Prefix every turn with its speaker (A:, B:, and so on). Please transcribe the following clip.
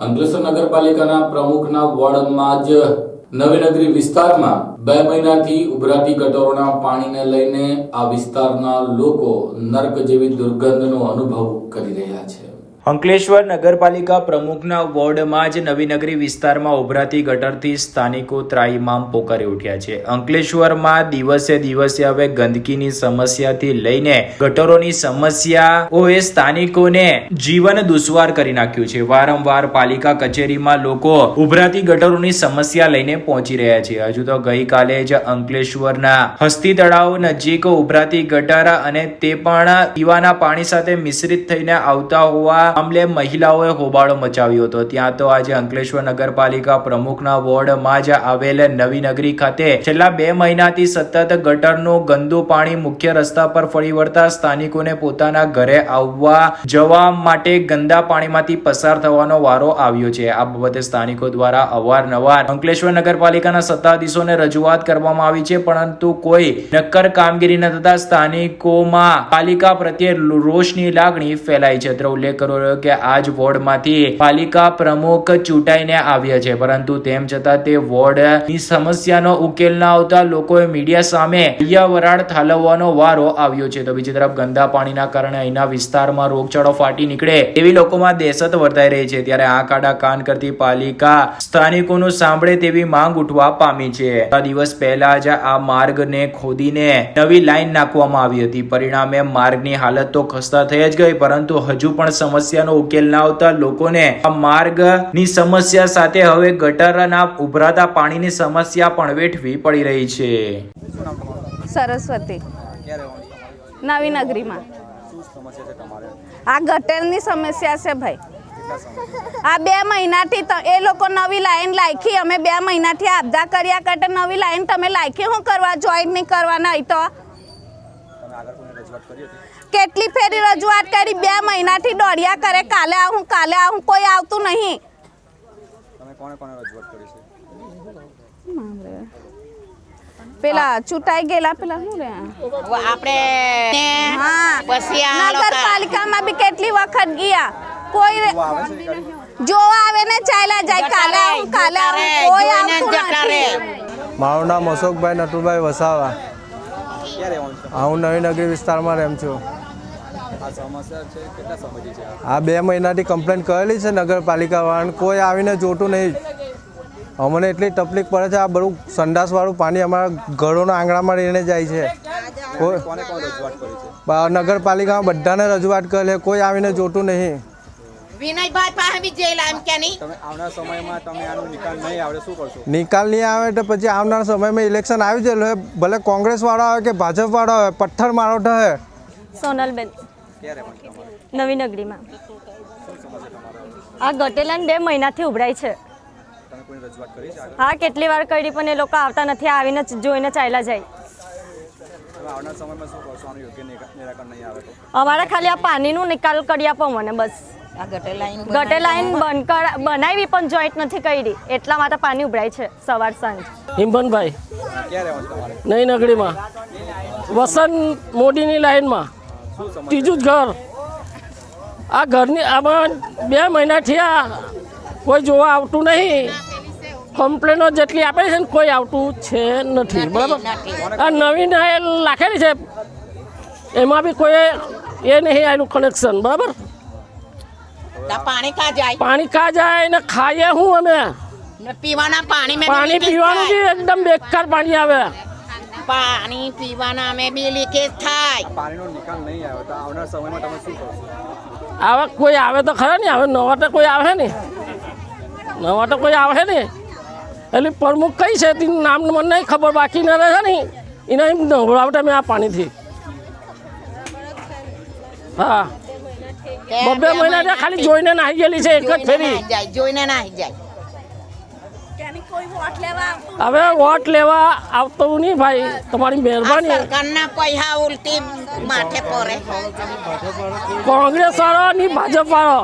A: અંકલેશ્વર નગરપાલિકાના પ્રમુખના વોર્ડમાં જ નવીનગરી વિસ્તારમાં બે મહિનાથી ઉભરાતી ગટરોના પાણીને લઈને આ વિસ્તારના લોકો નર્ક જેવી દુર્ગંધનો અનુભવ કરી રહ્યા છે.
B: અંકલેશ્વર નગરપાલિકા પ્રમુખના વોર્ડમાં જ નવીનગરી વિસ્તારમાં ઉભરાતી ગટરથી સ્થાનિકો ત્રાહીમામ પોકારી ઉઠ્યા છે. અંકલેશ્વરમાં દિવસે દિવસે હવે ગંદકીની સમસ્યાથી લઈને ગટરોની સમસ્યાઓએ સ્થાનિકોને જીવન દુશ્વાર કરી નાખ્યું છે. વારંવાર પાલિકા કચેરીમાં લોકો ઉભરાતી ગટરોની સમસ્યા લઈને પહોંચી રહ્યા છે. હજુ તો ગઈકાલે જ અંકલેશ્વરના હસ્તી તળાવ નજીક ઉભરાતી ગટર અને તે પણ પીવાના પાણી સાથે મિશ્રિત થઈને આવતા હોવા મામલે મહિલાઓએ હોબાળો મચાવ્યો હતો. ત્યાં તો આજે અંકલેશ્વર નગરપાલિકા પ્રમુખના વોર્ડમાં જ આવેલ નવી નગરી ખાતે છેલ્લા બે મહિનાથી સતત ગટરનું ગંદુ પાણી મુખ્ય રસ્તા પર ફરી વળતા સ્થાનિકોને પોતાના ઘરે આવવા જવા માટે ગંદા પાણીમાંથી પસાર થવાનો વારો આવ્યો છે. આ બાબતે સ્થાનિકો દ્વારા અવારનવાર અંકલેશ્વર નગરપાલિકાના સત્તાધીશોને રજૂઆત કરવામાં આવી છે, પરંતુ કોઈ નક્કર કામગીરી ન થતા સ્થાનિકોમાં પાલિકા પ્રત્યે રોષની લાગણી ફેલાઈ છે. અત્રે ઉલ્લેખ રહ્યો કે આ જ વોર્ડમાંથી પાલિકા પ્રમુખ ચૂંટાઈને આવ્યા છે. પરંતુ તેમ છતાં તે વોર્ડની સમસ્યાનો ઉકેલ ના આવતા લોકોએ મીડિયા સામે વરાળ ઠાલવવાનો વારો આવ્યો છે. તો બીજી તરફ ગંદા પાણીના કારણે અહીંના વિસ્તારમાં રોગચાળો ફાટી નીકળે એવી લોકોમાં દહેશત વર્તાઈ રહી છે. ત્યારે આ કાડા કાન કરતી પાલિકા સ્થાનિકોનું સાંભળે તેવી માંગ ઉઠવા પામી છે. આ દિવસ પહેલા જ આ માર્ગને ખોદીને નવી લાઈન નાખવામાં આવી હતી. પરિણામે માર્ગની હાલત તો ખસ્તા થઈ જ ગઈ, પરંતુ હજુ પણ સમસ્યાનો ઉકેલ ના આવતા લોકોને આ માર્ગની સમસ્યા સાથે હવે ગટરના ઉભરાતા પાણીની સમસ્યા પણ વેઠવી પડી રહી છે.
C: સરસ્વતી. નવી નગરીમાં. આ ગટરની સમસ્યા છે ભાઈ. આ બે મહિનાથી એ લોકો નવી લાઈન લાખી અમે બે મહિનાથી આપદા કર્યા કરતા નવી લાઈન તમે લાખી શું કરવા જોઈન નહીં કરવાના તો? કેટલી ફેરી રજૂઆત કરી? બે મહિનાથી દોડ્યા કરે. કાલે આવું કાલે આવું કોઈ આવતું નહીં.
D: તમે કોને કોને રજૂઆત કરી છે?
C: પેલા ચૂંટાઈ ગયેલા પેલા શું રે?
E: આપણે
C: હા.
E: પછી
C: નગરપાલિકામાં બી કેટલી વખત ગયા. કોઈ
D: જો આવે
C: ને ચાલ્યા જાય. કાલે આવું કાલે આવું કોઈ આવતું નથી.
F: મારું નામ અશોકભાઈ નટુભાઈ વસાવા. હું નવી નગરી વિસ્તારમાં રહેમ છું.
D: આ સમસ્યા છે કેટલા સમયથી છે? આ
F: આ બે મહિનાથી કમ્પ્લેન કરેલી છે નગરપાલિકાવાળાને. કોઈ આવીને જોતું નહીં. અમને એટલી તકલીફ પડે છે આ બધું સંડાસવાળું પાણી અમારા ઘરોના આંગણામાં રહીને જાય છે. કોઈ
D: કોને કોને રજૂઆત કરી છે?
F: બ- નગરપાલિકામાં બધાને રજૂઆત કરેલી કોઈ આવીને જોતું નહીં.
E: વિનયભાઈ પાસે બી જેલ એમ કે નહીં?
D: તમે આવનાર સમયમાં તમે આનો નિકાલ નહીં આવડે શું કરશો?
F: નિકાલ નહીં આવે તો પછી આવનાર સમયમાં ઇલેક્શન આવી જાય. એટલે ભલે કોંગ્રેસવાળો આવે કે ભાજપવાળો આવે પથ્થર મારો થશે
G: સોનલબેન.
D: નવીનગરીમાં
G: નવી નગરીમાં. આ ગટેલાન બે મહિનાથી ઉભરાય છે. હા કેટલી વાર કરી પણ એ લોકો આવતા નથી આવીને જોઈને ચાલ્યા જાય.
D: નહીં
G: અમારે ખાલી આ પાણીનું નિકાલ કરી આપો મને બસ.
E: આ ગટર લાઈન
G: ગટે લાઈન બંધ બનાવી પણ જોઈન્ટ નથી કરી. એટલા માટે પાણી ઉભરાય છે સવાર સાંજ.
D: તમારે?
H: નઈ નગરીમાં. વસંત મોદીની લાઈનમાં. ત્રીજું જ ઘર. આ ઘરની આમાં બે મહિનાથી આ કોઈ જોવા આવતું નહીં. કમ્પ્લેનો જેટલી આપે છે ને કોઈ આવતું છે નથી. બરાબર? આ નવીન આ લાખેલી છે. એમાં બી કોઈ એ નહીં આવેલું કનેક્શન બરાબર?
E: પાણી કા જાય?
H: પાણી કા જાય ને ખાઈએ શું અમે.
E: પીવાના પાણી
H: પાણી પીવાનું બી એકદમ બેકાર પાણી આવે.
E: થાય. પાણી પીવાના અમે બી લીકેજ થાય.
D: પાણીનો નિકાલ નહીં આવે તો આવનાર સમયમાં તમે શું કરશો?
H: આવા કોઈ આવે તો ખરા ને હવે નવા તો કોઈ આવે ને. નવા તો કોઈ આવે ને. એટલે પ્રમુખ કઈ છે તેનું નામ મને નહીં ખબર બાકી ના રહે ને. એને એમ નવડાવતા મેં આ પાણીથી. હા. બબે
E: બે
H: મહિના ખાલી જોઈને નાહી ગયેલી છે એક જ ફેરી.
E: જોઈને નાહી જાય.
H: હવે વોટ લેવા આવતો નહીં ભાઈ. તમારી મહેરબાની.
E: સરકારના પૈસા ઉલટી માથે પડે.
H: કોંગ્રેસ વાળો ની ભાજપ વાળો?